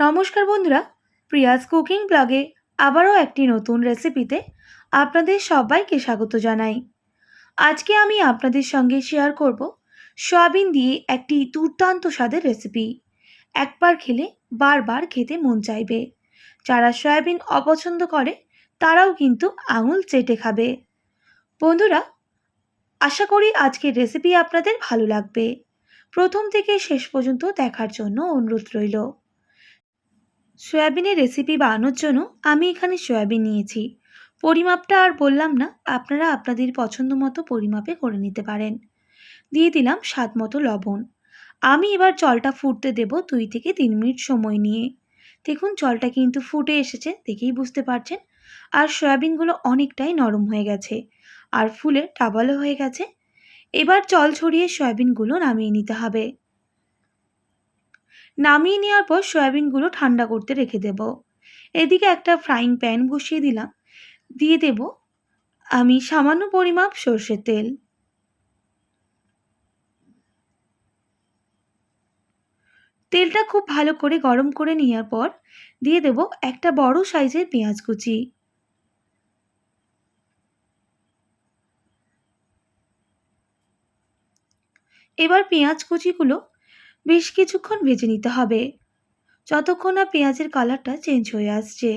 নমস্কার বন্ধুরা, Prius cooking ব্লগে আবারও একটি নতুন রেসিপিতে আপনাদের সবাইকে স্বাগত জানাই। আজকে আমি আপনাদের সঙ্গে শেয়ার করব সয়াবিন দিয়ে একটি দুর্দান্ত স্বাদের রেসিপি একবার খেলে বারবার খেতে মন চাইবে। যারা সয়াবিন অপছন্দ করে, তারাও কিন্তু আঙুল চেটে খাবে। বন্ধুরা, আশা করি আজকের রেসিপি আপনাদের ভালো লাগবে। প্রথম থেকে শেষ পর্যন্ত দেখার জন্য অনুরোধ রইল। সয়াবিনের রেসিপি বানানোর জন্য আমি এখানে সয়াবিন নিয়েছি। পরিমাপটা আর বললাম না, আপনারা আপনাদের পছন্দ মতো পরিমাপে করে নিতে পারেন। দিয়ে দিলাম স্বাদ মতো লবণ। আমি এবার জলটা ফুটতে দেব দুই থেকে তিন মিনিট সময় নিয়ে। দেখুন জলটা কিন্তু ফুটে এসেছে, দেখেই বুঝতে পারছেন। আর সয়াবিনগুলো অনেকটাই নরম হয়ে গেছে, আর ফুলে টাবালো হয়ে গেছে। এবার জল ছড়িয়ে সয়াবিনগুলো নামিয়ে নিতে হবে। নামিয়ে নেওয়ার পর সয়াবিনগুলো ঠান্ডা করতে রেখে দেব। এদিকে একটা ফ্রাইং প্যান বসিয়ে দিলাম। দিয়ে দেব আমি সামান্য পরিমাপ সর্ষের তেল। তেলটা খুব ভালো করে গরম করে নেওয়ার পর দিয়ে দেব একটা বড় সাইজের পেঁয়াজ কুচি। এবার পেঁয়াজ কুচিগুলো বেশ কিছুক্ষণ ভেজে নিতে হবে। যতক্ষণ না পেঁয়াজের কালারটা চেঞ্জ হয়ে আসছে।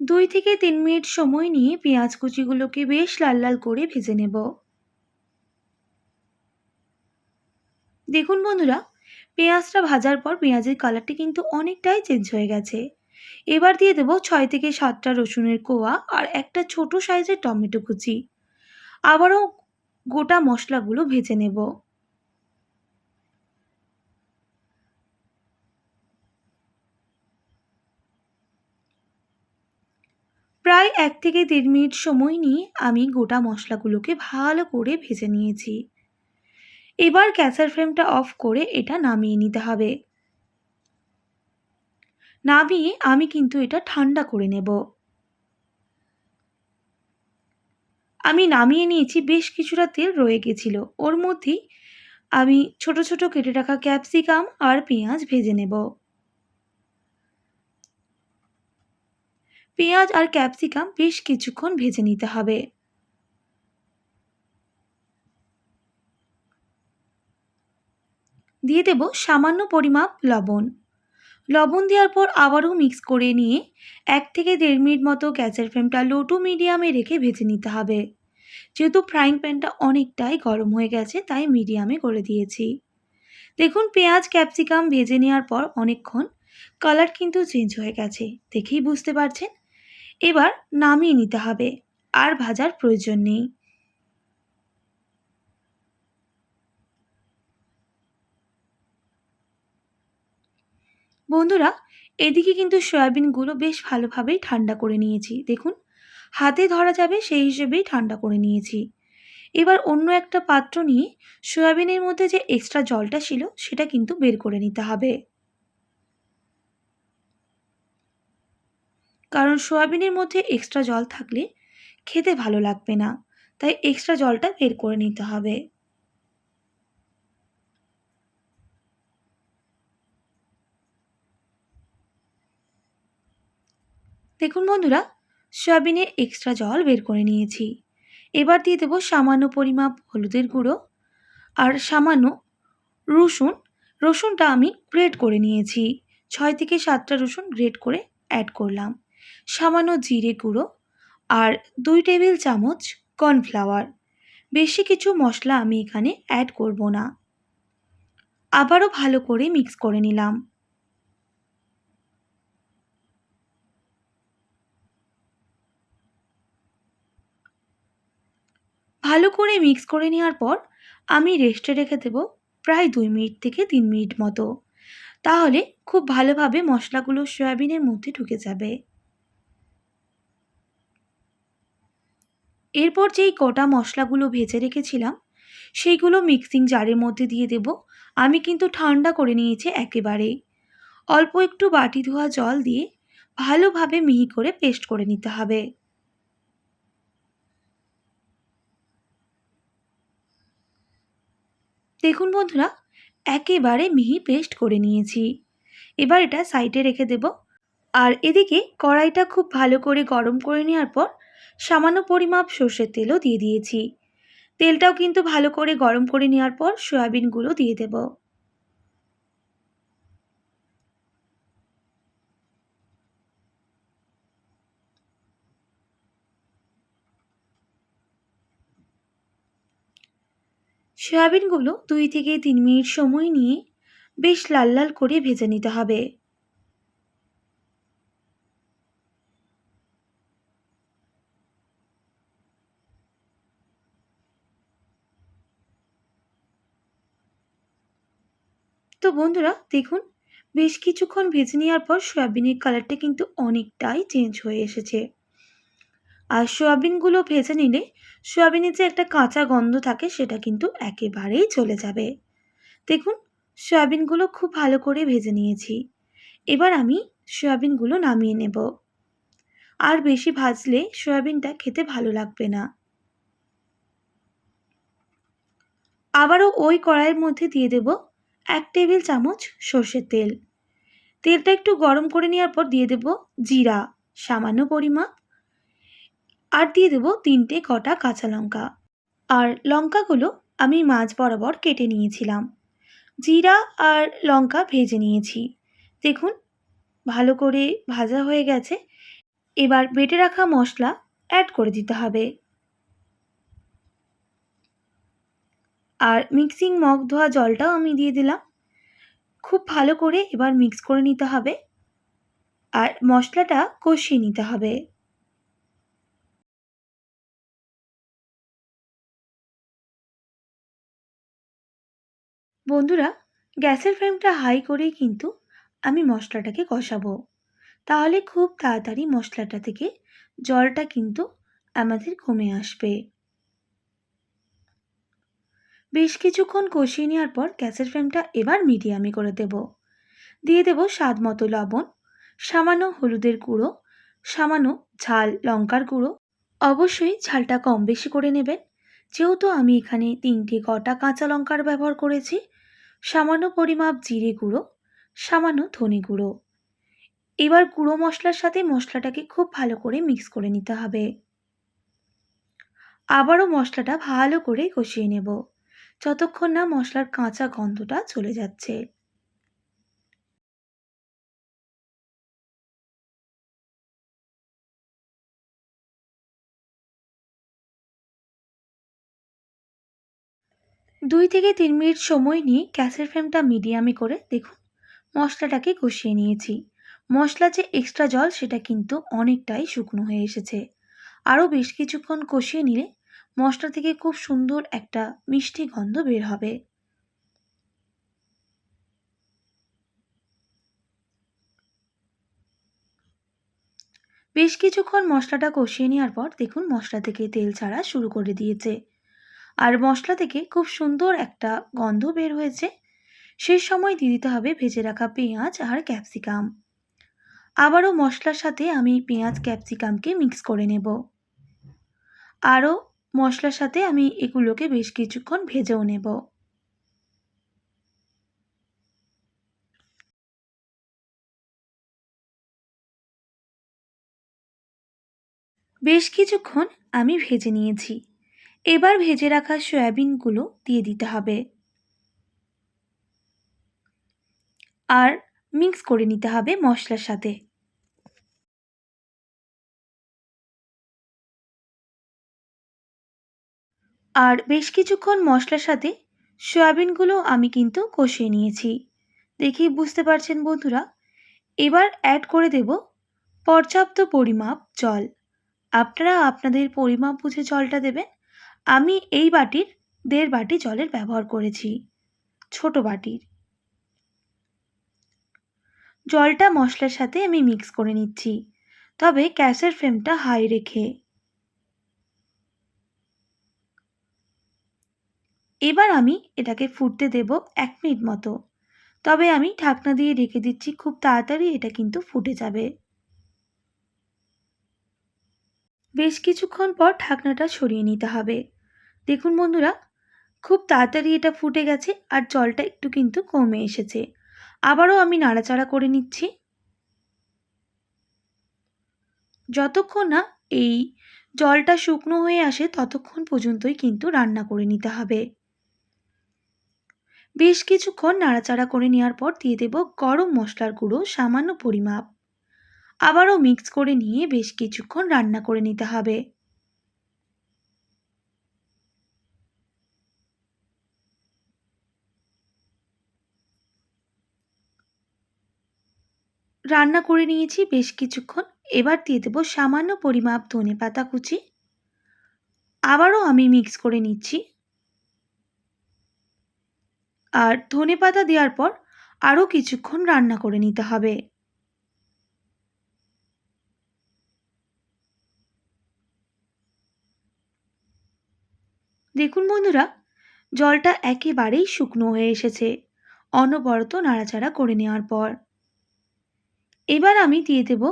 দুই থেকে তিন মিনিট সময় নিয়ে পেঁয়াজ কুচিগুলোকে বেশ লাল লাল করে ভেজে নেব। দেখুন বন্ধুরা, পেঁয়াজটা ভাজার পর পেঁয়াজের কালারটি কিন্তু অনেকটাই চেঞ্জ হয়ে গেছে। এবার দিয়ে দেবো ছয় থেকে সাতটা রসুনের কোয়া আর একটা ছোট সাইজের টমেটো কুচি। আবারও গোটা মশলাগুলো ভেজে নেব। প্রায় এক থেকে দেড় মিনিট সময় নিয়ে আমি গোটা মশলাগুলোকে ভালো করে ভেজে নিয়েছি। এবার গ্যাসের ফ্লেমটা অফ করে এটা নামিয়ে নিতে হবে। নামিয়ে আমি কিন্তু এটা ঠান্ডা করে নেব। আমি নামিয়ে নিয়েছি, বেশ কিছুটা তেল রয়ে গেছিল। ওর মধ্যেই আমি ছোট ছোট কেটে রাখা ক্যাপসিকাম আর পেঁয়াজ ভেজে নেব। পেঁয়াজ আর ক্যাপসিকাম বেশ কিছুক্ষণ ভেজে নিতে হবে। দিয়ে দেব সামান্য পরিমাপ লবণ। লবণ দেওয়ার পর আবারও মিক্স করে নিয়ে এক থেকে দেড় মিনিট মতো গ্যাসের ফ্লেমটা লো টু মিডিয়ামে রেখে ভেজে নিতে হবে। যেহেতু ফ্রাইং প্যানটা অনেকটাই গরম হয়ে গেছে, তাই মিডিয়ামে করে দিয়েছি। দেখুন, পেঁয়াজ ক্যাপসিকাম ভেজে নেওয়ার পর অনেকক্ষণ কালার কিন্তু চেঞ্জ হয়ে গেছে, দেখেই বুঝতে পারছেন? এবার নামিয়ে নিতে হবে, আর ভাজার প্রয়োজন নেই। বন্ধুরা, এদিকে কিন্তু সয়াবিনগুলো বেশ ভালোভাবেই ঠান্ডা করে নিয়েছি। দেখুন, হাতে ধরা যাবে সেই হিসেবেই ঠান্ডা করে নিয়েছি। এবার অন্য একটা পাত্র নিয়ে সয়াবিনের মধ্যে যে এক্সট্রা জলটা ছিল, সেটা কিন্তু বের করে নিতে হবে। কারণ সয়াবিনের মধ্যে এক্সট্রা জল থাকলে খেতে ভালো লাগবে না, তাই এক্সট্রা জলটা বের করে নিতে হবে। দেখুন বন্ধুরা সয়াবিনের এক্সট্রা জল বের করে নিয়েছি। এবার দিয়ে দেবো সামান্য পরিমাপ হলুদের গুঁড়ো আর সামান্য রসুন। রসুনটা আমি গ্রেট করে নিয়েছি। ছয় থেকে সাতটা রসুন গ্রেট করে অ্যাড করলাম। সামান্য জিরে গুঁড়ো আর দুই টেবিল চামচ কর্নফ্লাওয়ার বেশি কিছু মশলা আমি এখানে অ্যাড করব না। আবারও ভালো করে মিক্স করে নিলাম। ভালো করে মিক্স করে নেওয়ার পর আমি রেস্টে রেখে দেবো প্রায় দুই মিনিট থেকে তিন মিনিট মতো। তাহলে খুব ভালোভাবে মশলাগুলো সয়াবিনের মধ্যে ঢুকে যাবে। এরপর যেই কটা মশলাগুলো ভেজে রেখেছিলাম, সেইগুলো মিক্সিং জারের মধ্যে দিয়ে দেব। আমি কিন্তু ঠান্ডা করে নিয়েছি একেবারেই অল্প একটু বাটি ধোয়া জল দিয়ে ভালোভাবে মিহি করে পেস্ট করে নিতে হবে। দেখুন বন্ধুরা, একেবারে মিহি পেস্ট করে নিয়েছি। এবার এটা সাইডে রেখে দেব। আর এদিকে কড়াইটা খুব ভালো করে গরম করে নেওয়ার পর সামান্য পরিমাপ সর্ষের তেলও দিয়ে দিয়েছি। তেলটাও কিন্তু ভালো করে গরম করে নেওয়ার পর সয়াবিনগুলো দিয়ে দেব। সয়াবিনগুলো দুই থেকে তিন মিনিট সময় নিয়ে বেশ লাল লাল করে ভেজে নিতে হবে। তো বন্ধুরা, দেখুন, বেশ কিছুক্ষণ ভেজে নেওয়ার পর সয়াবিনের কালারটা কিন্তু অনেকটাই চেঞ্জ হয়ে এসেছে। আর সোয়াবিনগুলো ভেজে নিলে সোয়াবিনের যে একটা কাঁচা গন্ধ থাকে সেটা কিন্তু একেবারেই চলে যাবে। দেখুন, সয়াবিনগুলো খুব ভালো করে ভেজে নিয়েছি। এবার আমি সয়াবিনগুলো নামিয়ে নেব। আর বেশি ভাজলে সয়াবিনটা খেতে ভালো লাগবে না। আবারও ওই কড়াইয়ের মধ্যে দিয়ে দেব এক টেবিল চামচ সর্ষের তেল। তেলটা একটু গরম করে নেওয়ার পর দিয়ে দেব জিরা, সামান্য পরিমাপ আর দিয়ে দেবো তিনটে কটা কাঁচা লঙ্কা। আর লঙ্কাগুলো আমি মাছ বরাবর কেটে নিয়েছিলাম। জিরা আর লঙ্কা ভেজে নিয়েছি। দেখুন, ভালো করে ভাজা হয়ে গেছে। এবার বেটে রাখা মশলা অ্যাড করে দিতে হবে। আর মিক্সিং মগ ধোয়া জলটাও আমি দিয়ে দিলাম। খুব ভালো করে এবার মিক্স করে নিতে হবে। আর মশলাটা কষিয়ে নিতে হবে। বন্ধুরা, গ্যাসের ফ্লেমটা হাই করেই কিন্তু আমি মশলাটাকে কষাবো। তাহলে খুব তাড়াতাড়ি মশলাটা থেকে জলটা কিন্তু আমাদের কমে আসবে। বেশ কিছুক্ষণ কষিয়ে নেওয়ার পর গ্যাসের ফ্লেমটা এবার মিডিয়ামে করে দেব। দিয়ে দেব স্বাদ মতো লবণ, সামান্য হলুদের গুঁড়ো, সামান্য ঝাল লঙ্কার গুঁড়ো। অবশ্যই ঝালটা কম বেশি করে নেবেন। যেহেতু আমি এখানে তিনটে কটা কাঁচা লঙ্কার ব্যবহার করেছি সামান্য পরিমাপ জিরে গুঁড়ো, সামান্য ধনে গুঁড়ো। এবার গুঁড়ো মশলার সাথে মশলাটাকে খুব ভালো করে মিক্স করে নিতে হবে। আবারও মশলাটা ভালো করে কষিয়ে নেব, যতক্ষণ না মশলার কাঁচা গন্ধটা চলে যাচ্ছে। দুই থেকে তিন মিনিট সময় নিয়ে গ্যাসের ফ্লেমটা মিডিয়ামে করে দেখুন, মশলাটাকে কষিয়ে নিয়েছি। মশলা যে এক্সট্রা জল, সেটা কিন্তু অনেকটাই শুকনো হয়ে এসেছে। আরও বেশ কিছুক্ষণ কষিয়ে নিলে মশলা থেকে খুব সুন্দর একটা মিষ্টি গন্ধ বের হবে। বেশ কিছুক্ষণ মশলাটা কষিয়ে নেওয়ার পর দেখুন মশলা থেকে তেল ছাড়া শুরু করে দিয়েছে। আর মশলা থেকে খুব সুন্দর একটা গন্ধ বের হয়েছে। সেই সময় দিয়ে দিতে হবে ভেজে রাখা পেঁয়াজ আর ক্যাপসিকাম। আবারও মশলার সাথে আমি পেঁয়াজ, ক্যাপসিকামকে মিক্স করে নেব। আরও মশলার সাথে আমি এগুলোকে বেশ কিছুক্ষণ ভেজেও নেব। বেশ কিছুক্ষণ আমি ভেজে নিয়েছি। এবার ভেজে রাখা সয়াবিনগুলো দিয়ে দিতে হবে। আর মিক্স করে নিতে হবে মশলার সাথে। আর বেশ কিছুক্ষণ মশলার সাথে সয়াবিনগুলো আমি কিন্তু কষিয়ে নিয়েছি। দেখেই বুঝতে পারছেন বন্ধুরা, এবার অ্যাড করে দেব পর্যাপ্ত পরিমাপ জল। আপনারা আপনাদের পরিমাপ বুঝে জলটা দেবেন আমি এই বাটির, দেড় বাটি জলের ব্যবহার করেছি, ছোট বাটির। জলটা মশলার সাথে আমি মিক্স করে নিচ্ছি, তবে গ্যাসের ফ্লেমটা হাই রেখে। এবার আমি এটাকে ফুটতে দেব এক মিনিট মতো, তবে আমি ঢাকনা দিয়ে রেখে দিচ্ছি, খুব তাড়াতাড়ি এটা কিন্তু ফুটে যাবে। বেশ কিছুক্ষণ পর ঢাকনাটা সরিয়ে নিতে হবে। দেখুন বন্ধুরা, খুব তাড়াতাড়ি এটা ফুটে গেছে আর জলটা একটু কিন্তু কমে এসেছে। আবারও আমি নাড়াচাড়া করে নিচ্ছি। যতক্ষণ না এই জলটা শুকনো হয়ে আসে, ততক্ষণ পর্যন্তই কিন্তু রান্না করে নিতে হবে। বেশ কিছুক্ষণ নাড়াচাড়া করে নেওয়ার পর দিয়ে দেব গরম মশলার গুঁড়ো, সামান্য পরিমাপ। আবারও মিক্স করে নিয়ে বেশ কিছুক্ষণ রান্না করে নিতে হবে। রান্না করে নিয়েছি বেশ কিছুক্ষণ। এবার দিয়ে দেবো সামান্য পরিমাপ ধনে পাতা কুচি। আবারও আমি মিক্স করে নিচ্ছি। আর ধনে পাতা দেওয়ার পর আরও কিছুক্ষণ রান্না করে নিতে হবে। দেখুন বন্ধুরা, জলটা একেবারেই শুকনো হয়ে এসেছে। অনবরত নাড়াচাড়া করে নেওয়ার পর। এবার আমি দিয়ে দেব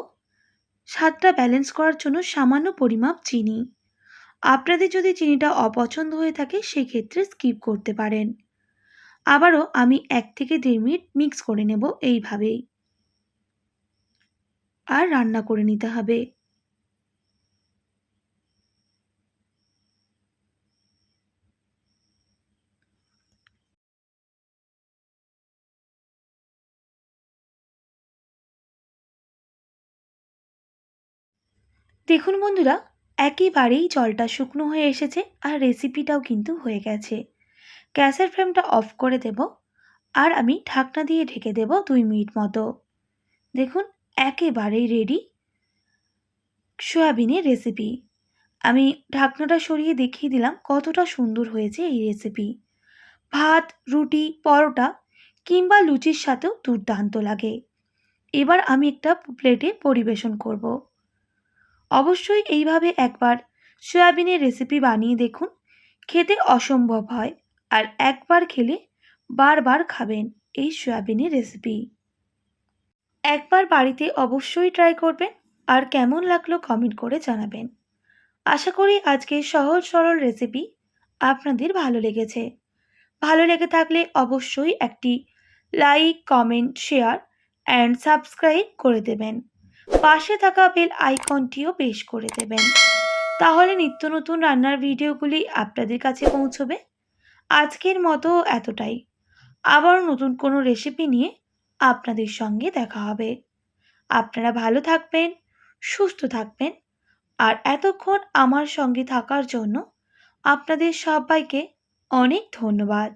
স্বাদটা ব্যালেন্স করার জন্য সামান্য পরিমাপ চিনি। আপনাদের যদি চিনিটা অপছন্দ হয়ে থাকে, সেক্ষেত্রে স্কিপ করতে পারেন। আবারও আমি এক থেকে দেড় মিনিট মিক্স করে নেব এইভাবেই। আর রান্না করে নিতে হবে। দেখুন বন্ধুরা, একেবারেই জলটা শুকনো হয়ে এসেছে আর রেসিপিটাও কিন্তু হয়ে গেছে। গ্যাসের ফ্লেমটা অফ করে দেব আর আমি ঢাকনা দিয়ে ঢেকে দেব দুই মিনিট মতো। দেখুন, একেবারেই রেডি সয়াবিনের রেসিপি আমি ঢাকনাটা সরিয়ে দেখিয়ে দিলাম কতটা সুন্দর হয়েছে এই রেসিপি ভাত, রুটি, পরোটা কিংবা লুচির সাথেও দুর্দান্ত লাগে। এবার আমি একটা প্লেটে পরিবেশন করব। অবশ্যই এইভাবে একবার সয়াবিনের রেসিপি বানিয়ে দেখুন। খেতে অসম্ভব হয় আর একবার খেলে বারবার খাবেন এই সয়াবিনের রেসিপি একবার বাড়িতে অবশ্যই ট্রাই করবেন আর কেমন লাগল কমেন্ট করে জানাবেন। আশা করি আজকের সহজ সরল রেসিপি আপনাদের ভালো লেগেছে। ভালো লেগে থাকলে অবশ্যই একটি like comment share and subscribe করে দেবেন। পাশে থাকা বেল আইকনটিও পেশ করে দেবেন। তাহলে নিত্য নতুন রান্নার ভিডিওগুলি আপনাদের কাছে পৌঁছবে। আজকের মতো এতটাই। আবার নতুন কোনো রেসিপি নিয়ে আপনাদের সঙ্গে দেখা হবে। আপনারা ভালো থাকবেন, সুস্থ থাকবেন, আর এতক্ষণ আমার সঙ্গে থাকার জন্য আপনাদের সবাইকে অনেক ধন্যবাদ।